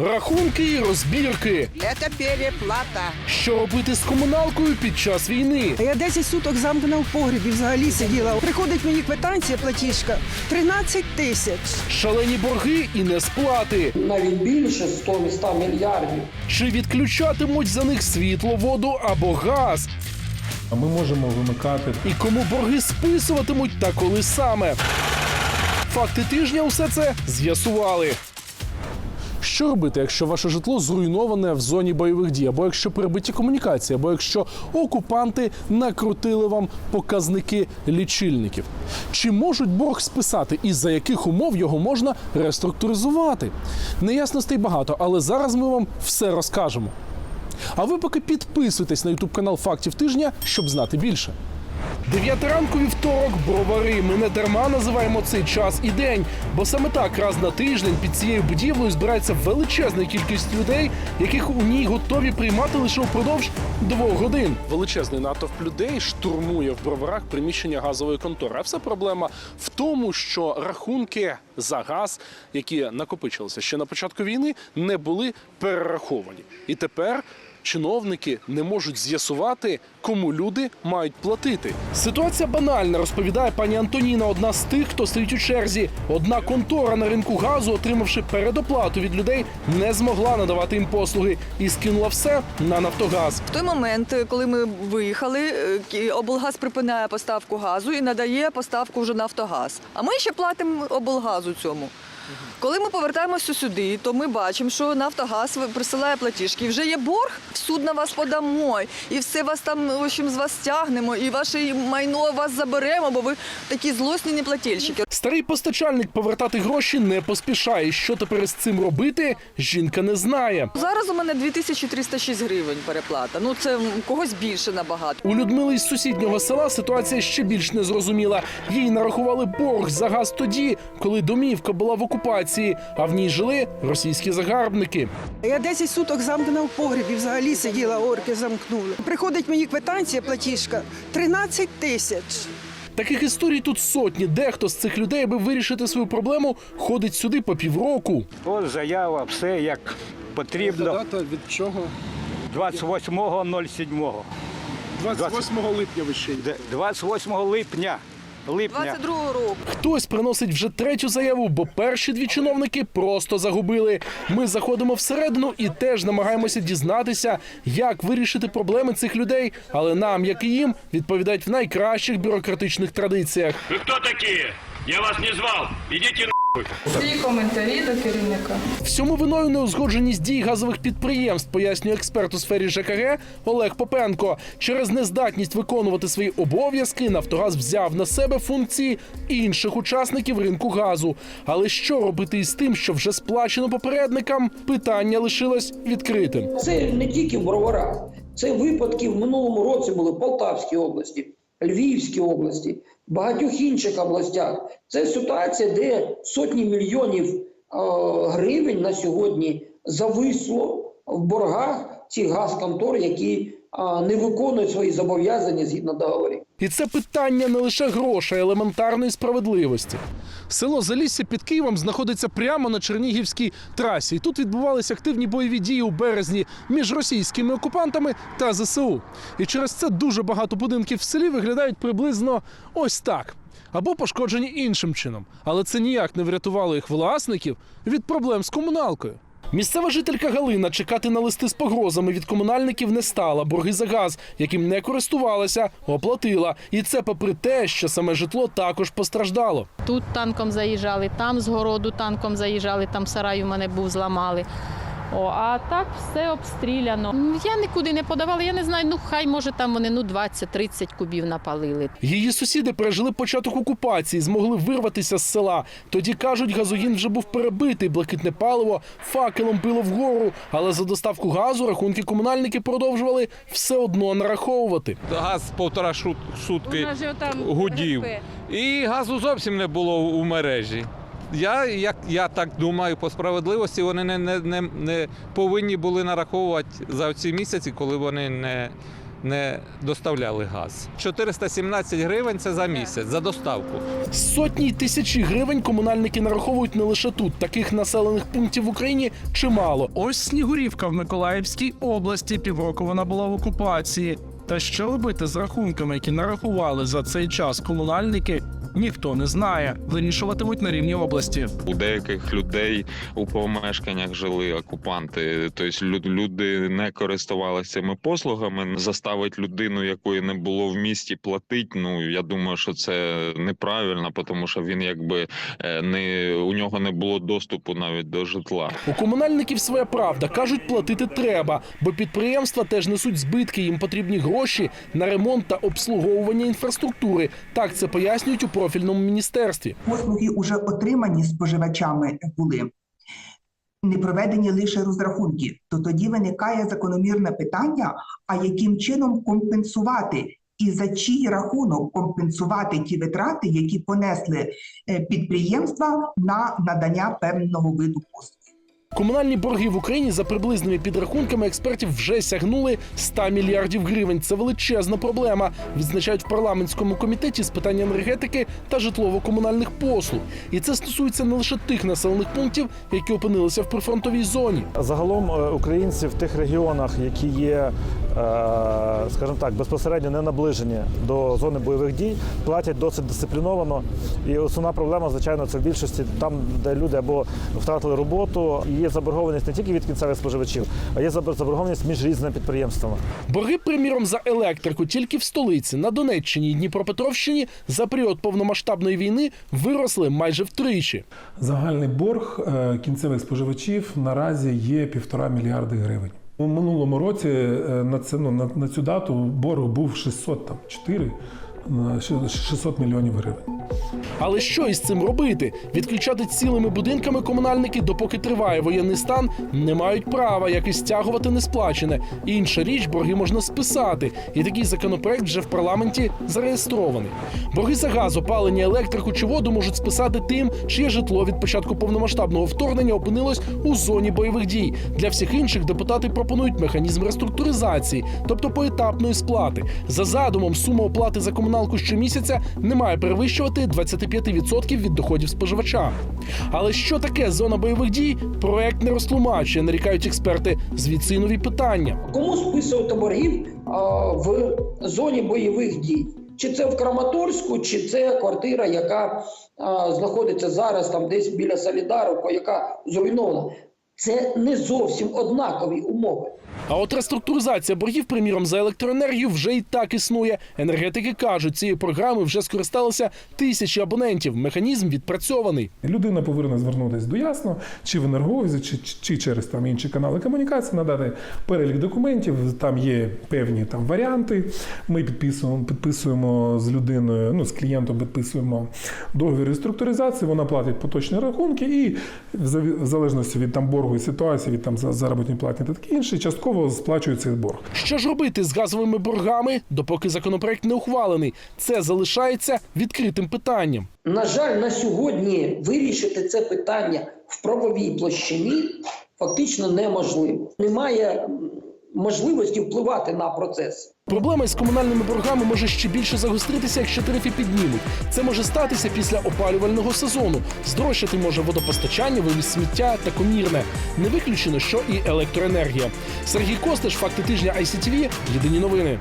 Рахунки і розбірки. Это переплата. Що робити з комуналкою під час війни? Я 10 суток замкнена в погрібі взагалі сиділа. Приходить мені квитанція, платіжка 13 тисяч. Шалені борги і несплати. навіть більше 100-100 мільярдів. Чи відключатимуть за них світло, воду або газ? Ми можемо вимикати І кому борги списуватимуть та коли саме? Факти тижня усе це з'ясували. Що робити, якщо ваше житло зруйноване в зоні бойових дій, або якщо перебиті комунікації, або якщо окупанти накрутили вам показники лічильників? Чи можуть борг списати і за яких умов його можна реструктуризувати? Неясностей багато, але зараз ми вам все розкажемо. А ви поки підписуйтесь на ютуб канал Фактів тижня, щоб знати більше. Дев'ята ранку вівторок, бровари. Ми не дарма називаємо цей час і день, бо саме так раз на тиждень під цією будівлею збирається величезна кількість людей, яких у ній готові приймати лише впродовж двох годин. Величезний натовп людей штурмує в броварах приміщення газової контори. А вся проблема в тому, що рахунки за газ, які накопичилися ще на початку війни, не були перераховані. І тепер чиновники не можуть з'ясувати, кому люди мають платити. Ситуація банальна, розповідає пані Антоніна, одна з тих, хто стоїть у черзі. Одна контора на ринку газу, отримавши передоплату від людей, не змогла надавати їм послуги і скинула все на Нафтогаз. В той момент, коли ми виїхали, е, облгаз припиняє поставку газу і надає поставку вже Нафтогаз. А ми ще платимо облгазу цьому. Коли ми повертаємося сюди, то ми бачимо, що Нафтогаз присилає платіжки. І вже є борг, в суд на вас подамо, і все вас там в общем, з вас стягнемо, і ваше майно вас заберемо, бо ви такі злосні неплательщики. Старий постачальник повертати гроші не поспішає. Що тепер з цим робити? Жінка не знає. Зараз у мене 2306 гривень переплата. Ну це когось більше набагато. У Людмили із сусіднього села ситуація ще більш незрозуміла. Їй нарахували борг за газ тоді, коли домівка була в окупації, а в ній жили російські загарбники. Я 10 суток замкнена в погрібі взагалі сиділа, орки замкнули. Приходить мені квитанція, платіжка 13 тисяч. Таких історій тут сотні. Дехто з цих людей, аби вирішити свою проблему, ходить сюди по півроку. Ось заява, все як потрібно. Дата від чого? 28.07. 28 липня вище. Де- 28 липня. Липня. 22 року. Хтось приносить вже третю заяву, бо перші дві чиновники просто загубили. Ми заходимо всередину і теж намагаємося дізнатися, як вирішити проблеми цих людей. Але нам, як і їм, відповідають в найкращих бюрократичних традиціях. Ви хто такі? Я вас не звав. Идите на коментарі до керівника. Всьому виною неузгодженість дій газових підприємств, пояснює експерт у сфері ЖКГ Олег Попенко. Через нездатність виконувати свої обов'язки Нафтогаз взяв на себе функції інших учасників ринку газу. Але що робити із тим, що вже сплачено попередникам? Питання лишилось відкритим. Це не тільки в броварах. Це випадки в минулому році були в Полтавській області, Львівській області, багатьох інших областях. Це ситуація, де сотні мільйонів е, гривень на сьогодні зависло в боргах цих газконтор, які е, не виконують свої зобов'язання згідно договорів. І це питання не лише грошей, а елементарної справедливості. Село Залісся під Києвом знаходиться прямо на Чернігівській трасі. І тут відбувалися активні бойові дії у березні між російськими окупантами та ЗСУ. І через це дуже багато будинків в селі виглядають приблизно ось так. Або пошкоджені іншим чином. Але це ніяк не врятувало їх власників від проблем з комуналкою. Місцева жителька Галина чекати на листи з погрозами від комунальників не стала. Борги за газ, яким не користувалася, оплатила. І це попри те, що саме житло також постраждало. Тут танком заїжджали, там з городу танком заїжджали, там сарай у мене був, зламали. О, а так все обстріляно. Я нікуди не подавала, я не знаю, ну хай може там вони ну 20-30 кубів напалили. Її сусіди пережили початок окупації, змогли вирватися з села. Тоді кажуть, газогін вже був перебитий, блакитне паливо факелом пило вгору. Але за доставку газу рахунки комунальники продовжували все одно нараховувати. Газ півтора шут- сутки гудів. І газу зовсім не було у мережі. Я, як, я так думаю, по справедливості вони не, не, не, не повинні були нараховувати за ці місяці, коли вони не, не доставляли газ. 417 гривень це за місяць за доставку. Сотні й тисячі гривень комунальники нараховують не лише тут. Таких населених пунктів в Україні чимало. Ось Снігурівка в Миколаївській області. Півроку вона була в окупації. Та що робити з рахунками, які нарахували за цей час комунальники, ніхто не знає. Вирішуватимуть на рівні області. У деяких людей у помешканнях жили окупанти. Тобто люд- люди не користувалися цими послугами. Заставить людину, якої не було в місті, платить. Ну я думаю, що це неправильно, тому що він якби е, не у нього не було доступу навіть до житла. У комунальників своя правда кажуть, платити треба, бо підприємства теж несуть збитки. Їм потрібні гроші на ремонт та обслуговування інфраструктури. Так це пояснюють у профільному міністерстві. послуги вже отримані споживачами були. Не проведені лише розрахунки, то тоді виникає закономірне питання: а яким чином компенсувати і за чий рахунок компенсувати ті витрати, які понесли е, підприємства на надання певного виду послуг. Комунальні борги в Україні за приблизними підрахунками експертів вже сягнули 100 мільярдів гривень. Це величезна проблема, відзначають в парламентському комітеті з питань енергетики та житлово-комунальних послуг. І це стосується не лише тих населених пунктів, які опинилися в прифронтовій зоні. Загалом е, українці в тих регіонах, які є, скажімо так, безпосередньо не наближені до зони бойових дій, платять досить дисципліновано. І основна проблема, звичайно, це в більшості там, де люди або втратили роботу. І є заборгованість не тільки від кінцевих споживачів, а є забор- заборгованість між різними підприємствами. Борги, приміром, за електрику тільки в столиці на Донеччині і Дніпропетровщині за період повномасштабної війни виросли майже втричі. Загальний борг е, кінцевих споживачів наразі є півтора мільярди гривень. У минулому році е, на це ну, на, на цю дату борг був 600 там 4 на 600 мільйонів гривень. Але що із цим робити? Відключати цілими будинками комунальники, допоки триває воєнний стан, не мають права, як і стягувати несплачене. Інша річ, борги можна списати, і такий законопроект вже в парламенті зареєстрований. Борги за газ, опалення, електрику чи воду можуть списати тим, чиє житло від початку повномасштабного вторгнення опинилось у зоні бойових дій. Для всіх інших депутати пропонують механізм реструктуризації, тобто поетапної сплати. За задумом, сума оплати за комуналку щомісяця не має перевищувати 25% від доходів споживача. Але що таке зона бойових дій? Проект не розтлумачує, нарікають експерти. Звідси нові питання. Кому списувати боргів а, в зоні бойових дій? Чи це в Краматорську, чи це квартира, яка а, знаходиться зараз там десь біля Солідарівки, яка зруйнована? Це не зовсім однакові умови. А от реструктуризація боргів, приміром, за електроенергію вже і так існує. Енергетики кажуть, цією програмою вже скористалися тисячі абонентів. Механізм відпрацьований. Людина повинна звернутися до ясно, чи в енергоузі, чи, чи, через там інші канали комунікації, надати перелік документів. Там є певні там варіанти. Ми підписуємо, підписуємо з людиною, ну з клієнтом підписуємо договір реструктуризації. Вона платить поточні рахунки, і в залежності від там боргу і ситуації, від там за- заробітної платні та таке інше, частково сплачує цей борг. Що ж робити з газовими боргами, допоки законопроект не ухвалений? Це залишається відкритим питанням. На жаль, на сьогодні вирішити це питання в правовій площині фактично неможливо. Немає можливості впливати на процес. Проблема із комунальними боргами може ще більше загостритися, якщо тарифи піднімуть. Це може статися після опалювального сезону. Здорожчати може водопостачання, вивіз сміття та комірне. Не виключено, що і електроенергія. Сергій Костиш, факти тижня ICTV, Єдині новини.